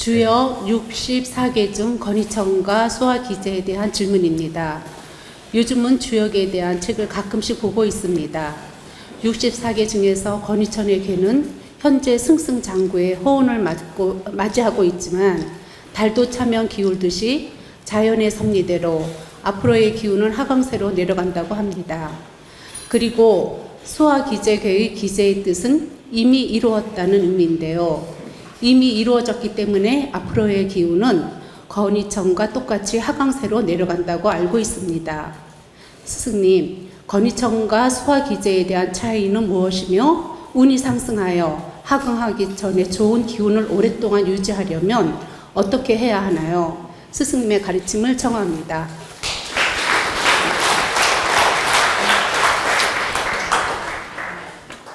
주요 64개 중 건의청과 소화 기재에 대한 질문입니다. 요즘은 주역에 대한 책을 가끔씩 보고 있습니다. 64개 중에서 건의천의 개는 현재 승승장구의 호언을 맞고, 맞이하고 있지만 달도 차면 기울듯이 자연의 섭리대로 앞으로의 기운은 하강세로 내려간다고 합니다. 그리고 소화 기재계의 기재의 뜻은 이미 이루었다는 의미인데요. 이미 이루어졌기 때문에 앞으로의 기운은 건의청과 똑같이 하강세로 내려간다고 알고 있습니다. 스승님, 건의청과 소화 기재에 대한 차이는 무엇이며 운이 상승하여 하강하기 전에 좋은 기운을 오랫동안 유지하려면 어떻게 해야 하나요? 스승님의 가르침을 청합니다.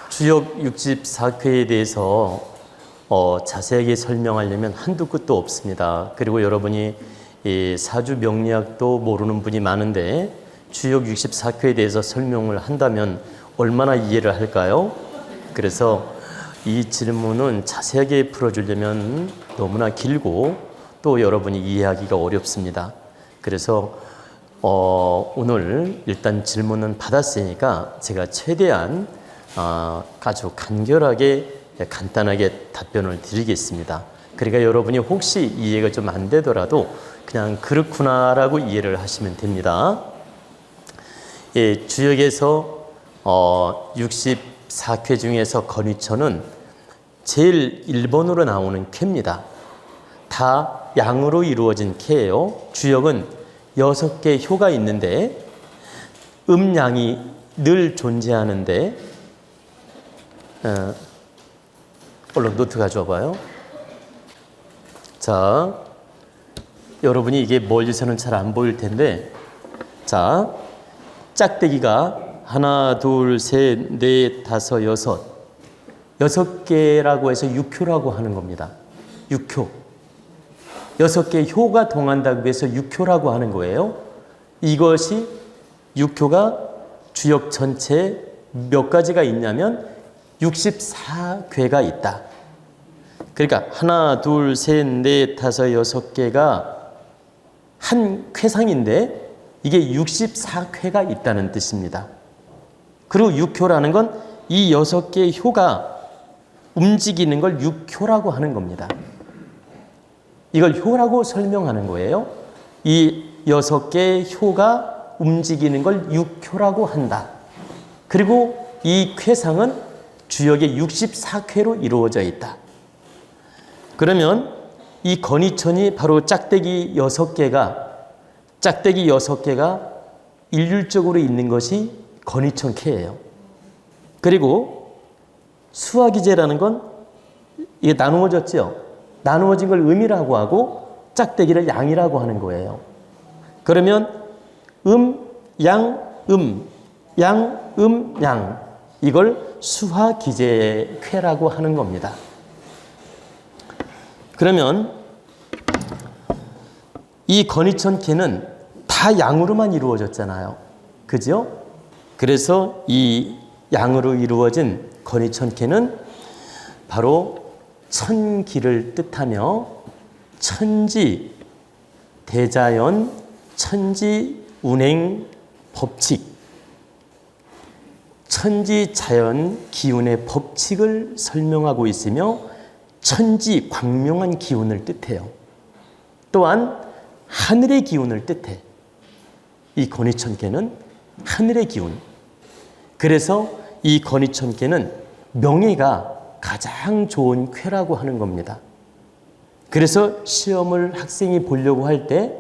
주역 64회에 대해서 어, 자세하게 설명하려면 한두 끝도 없습니다. 그리고 여러분이 이 사주 명리학도 모르는 분이 많은데 주역 64회에 대해서 설명을 한다면 얼마나 이해를 할까요? 그래서 이 질문은 자세하게 풀어주려면 너무나 길고 또 여러분이 이해하기가 어렵습니다. 그래서 어, 오늘 일단 질문은 받았으니까 제가 최대한 어, 아주 간결하게 간단하게 답변을 드리겠습니다. 그러니까 여러분이 혹시 이해가 좀 안 되더라도 그냥 그렇구나라고 이해를 하시면 됩니다. 예, 주역에서 어, 64쾌 중에서 건위천은 제일 1번으로 나오는 쾌입니다. 다 양으로 이루어진 쾌예요. 주역은 여섯 개 효가 있는데 음양이 늘 존재하는데 어, 얼른 노트 가져와 봐요. 자, 여러분이 이게 멀리서는 잘 안 보일 텐데, 자, 짝대기가 하나, 둘, 셋, 넷, 다섯, 여섯, 여섯 개라고 해서 육효라고 하는 겁니다. 육효. 여섯 개 효가 동한다고 해서 육효라고 하는 거예요. 이것이 육효가 주역 전체에 몇 가지가 있냐면 64괴가 있다. 그러니까 하나, 둘, 셋, 넷, 다섯, 여섯 개가 한 쾌상인데 이게 64쾌가 있다는 뜻입니다. 그리고 육효라는 건 이 여섯 개의 효가 움직이는 걸 육효라고 하는 겁니다. 이걸 효라고 설명하는 거예요. 이 여섯 개의 효가 움직이는 걸 육효라고 한다. 그리고 이 쾌상은 주역의 64쾌로 이루어져 있다. 그러면 이 건이천이 바로 짝대기 6개가 짝대기 6개가 일률적으로 있는 것이 건이천 쾌예요. 그리고 수화기제라는 건 이게 나누어졌죠. 나누어진 걸 음이라고 하고 짝대기를 양이라고 하는 거예요. 그러면 음, 양, 음, 양, 음, 양 이걸 수화기제쾌라고 하는 겁니다. 그러면 이 건이천캐는 다 양으로만 이루어졌잖아요. 그죠? 그래서 이 양으로 이루어진 건이천캐는 바로 천기를 뜻하며 천지, 대자연, 천지, 운행, 법칙, 천지 자연 기운의 법칙을 설명하고 있으며 천지 광명한 기운을 뜻해요. 또한 하늘의 기운을 뜻해. 이 건의천계는 하늘의 기운. 그래서 이 건의천계는 명예가 가장 좋은 쾌라고 하는 겁니다. 그래서 시험을 학생이 보려고 할 때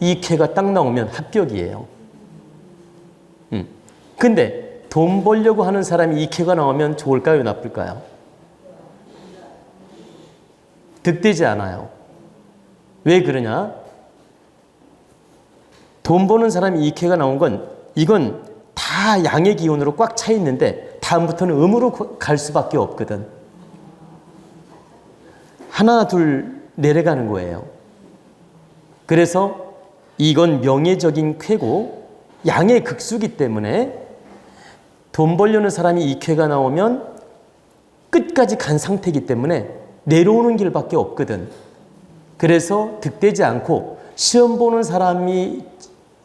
이 쾌가 딱 나오면 합격이에요. 음. 근데 돈 벌려고 하는 사람이 이 쾌가 나오면 좋을까요, 나쁠까요? 득되지 않아요. 왜 그러냐? 돈 버는 사람이 이쾌가 나온 건 이건 다 양의 기운으로 꽉 차 있는데 다음부터는 음으로 갈 수밖에 없거든. 하나 둘 내려가는 거예요. 그래서 이건 명예적인 쾌고 양의 극수기 때문에 돈 벌려는 사람이 이 쾌가 나오면 끝까지 간 상태이기 때문에 내려오는 길밖에 없거든. 그래서 득되지 않고 시험 보는 사람이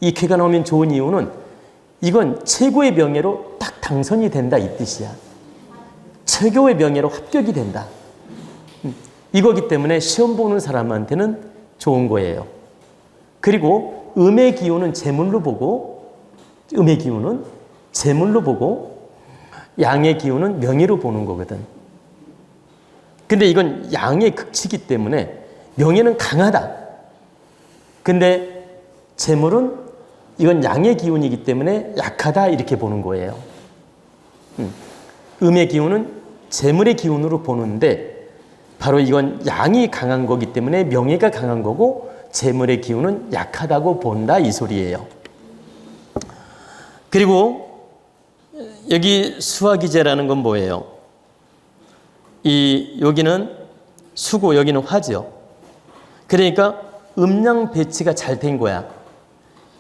이 쾌가 나오면 좋은 이유는 이건 최고의 명예로 딱 당선이 된다 이 뜻이야. 최고의 명예로 합격이 된다. 음, 이거기 때문에 시험 보는 사람한테는 좋은 거예요. 그리고 음의 기운은 재물로 보고 음의 기운은 재물로 보고 양의 기운은 명예로 보는 거거든. 근데 이건 양의 극치기 때문에 명예는 강하다. 근데 재물은 이건 양의 기운이기 때문에 약하다 이렇게 보는 거예요. 음. 음의 기운은 재물의 기운으로 보는데 바로 이건 양이 강한 거기 때문에 명예가 강한 거고 재물의 기운은 약하다고 본다 이 소리예요. 그리고 여기 수화기제라는 건 뭐예요? 이 여기는 수고 여기는 화죠. 그러니까 음양 배치가 잘 된 거야.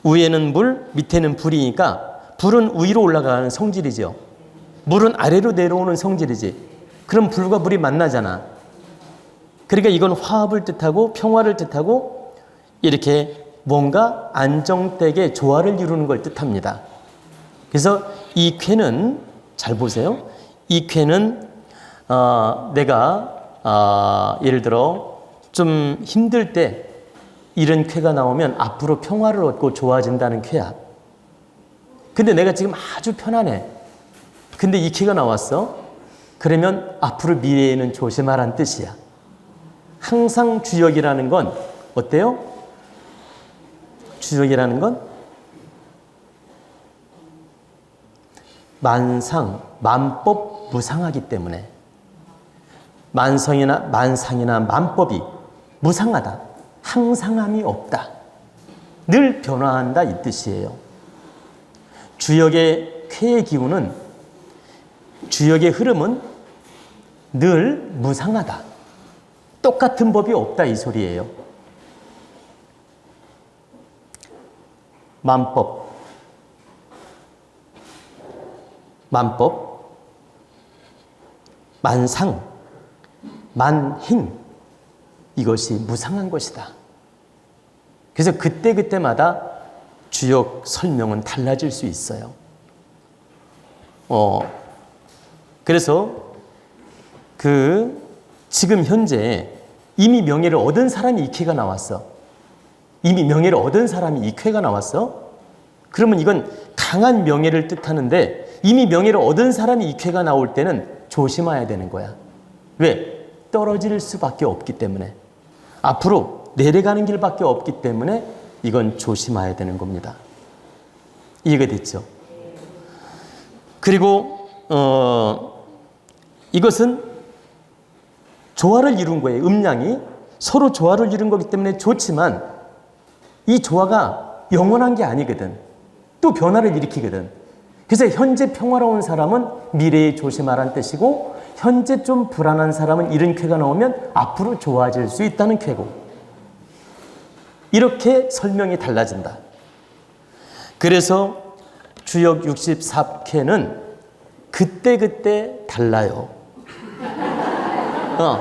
위에는 물, 밑에는 불이니까 불은 위로 올라가는 성질이죠. 물은 아래로 내려오는 성질이지. 그럼 불과 물이 만나잖아. 그러니까 이건 화합을 뜻하고 평화를 뜻하고 이렇게 뭔가 안정되게 조화를 이루는 걸 뜻합니다. 그래서 이 쾌는 잘 보세요. 이 쾌는 어, 내가 어, 예를 들어 좀 힘들 때 이런 쾌가 나오면 앞으로 평화를 얻고 좋아진다는 쾌야. 근데 내가 지금 아주 편안해. 근데 이 쾌가 나왔어. 그러면 앞으로 미래에는 조심하란 뜻이야. 항상 주역이라는 건 어때요? 주역이라는 건 만상, 만법 무상하기 때문에 만성이나 만상이나 만법이 무상하다. 항상함이 없다. 늘 변화한다 이 뜻이에요. 주역의 쾌의 기운은 주역의 흐름은 늘 무상하다. 똑같은 법이 없다 이 소리예요. 만법, 만법, 만상, 만행 이것이 무상한 것이다. 그래서 그때 그때마다 주역 설명은 달라질 수 있어요. 어, 그래서 그 지금 현재 이미 명예를 얻은 사람이 이쾌가 나왔어. 이미 명예를 얻은 사람이 이쾌가 나왔어. 그러면 이건 강한 명예를 뜻하는데 이미 명예를 얻은 사람이 이쾌가 나올 때는 조심해야 되는 거야. 왜? 떨어질 수밖에 없기 때문에. 앞으로 내려가는 길밖에 없기 때문에 이건 조심해야 되는 겁니다. 이해가 됐죠? 그리고 어, 이것은 조화를 이룬 거예요. 음량이 서로 조화를 이룬 거기 때문에 좋지만 이 조화가 영원한 게 아니거든. 또 변화를 일으키거든. 그래서 현재 평화로운 사람은 미래에 조심하라는 뜻이고 현재 좀 불안한 사람은 이런 쾌가 나오면 앞으로 좋아질 수 있다는 쾌고 이렇게 설명이 달라진다. 그래서 주역 64쾌는 그때그때 달라요. 어.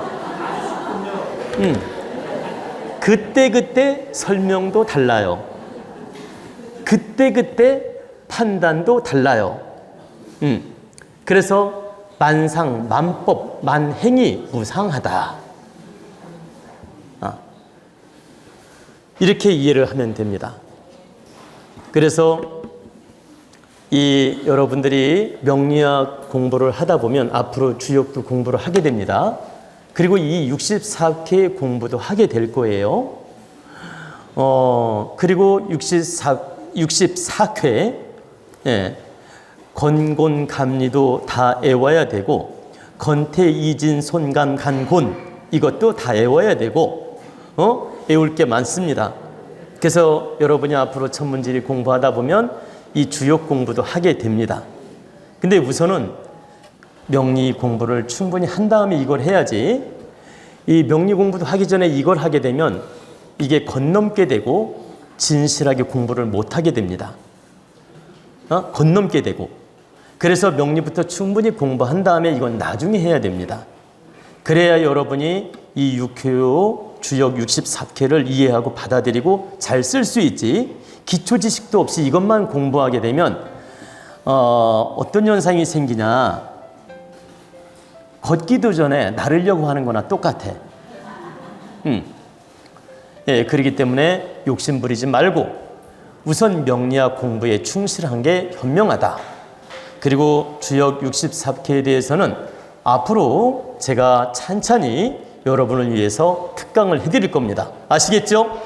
음. 그때그때 설명도 달라요. 그때그때 판단도 달라요. 음. 그래서 만상, 만법, 만행이 무상하다. 아. 이렇게 이해를 하면 됩니다. 그래서 이 여러분들이 명리학 공부를 하다 보면 앞으로 주역도 공부를 하게 됩니다. 그리고 이 64회 공부도 하게 될 거예요. 어, 그리고 64, 64회, 예, 건곤감리도 다 애워야 되고, 건태, 이진, 손감, 간곤, 이것도 다 애워야 되고, 어, 애울 게 많습니다. 그래서 여러분이 앞으로 천문지리 공부하다 보면 이 주역 공부도 하게 됩니다. 근데 우선은 명리 공부를 충분히 한 다음에 이걸 해야지 이 명리 공부도 하기 전에 이걸 하게 되면 이게 건넘게 되고 진실하게 공부를 못 하게 됩니다. 어? 건넘게 되고 그래서 명리부터 충분히 공부한 다음에 이건 나중에 해야 됩니다. 그래야 여러분이 이 육효 주역 64개를 이해하고 받아들이고 잘 쓸 수 있지 기초 지식도 없이 이것만 공부하게 되면 어, 어떤 현상이 생기냐 걷기도 전에 나르려고 하는 거나 똑같아. 음. 예, 그렇기 때문에 욕심 부리지 말고 우선 명리학 공부에 충실한 게 현명하다. 그리고 주역 64개에 대해서는 앞으로 제가 찬찬히 여러분을 위해서 특강을 해드릴 겁니다. 아시겠죠?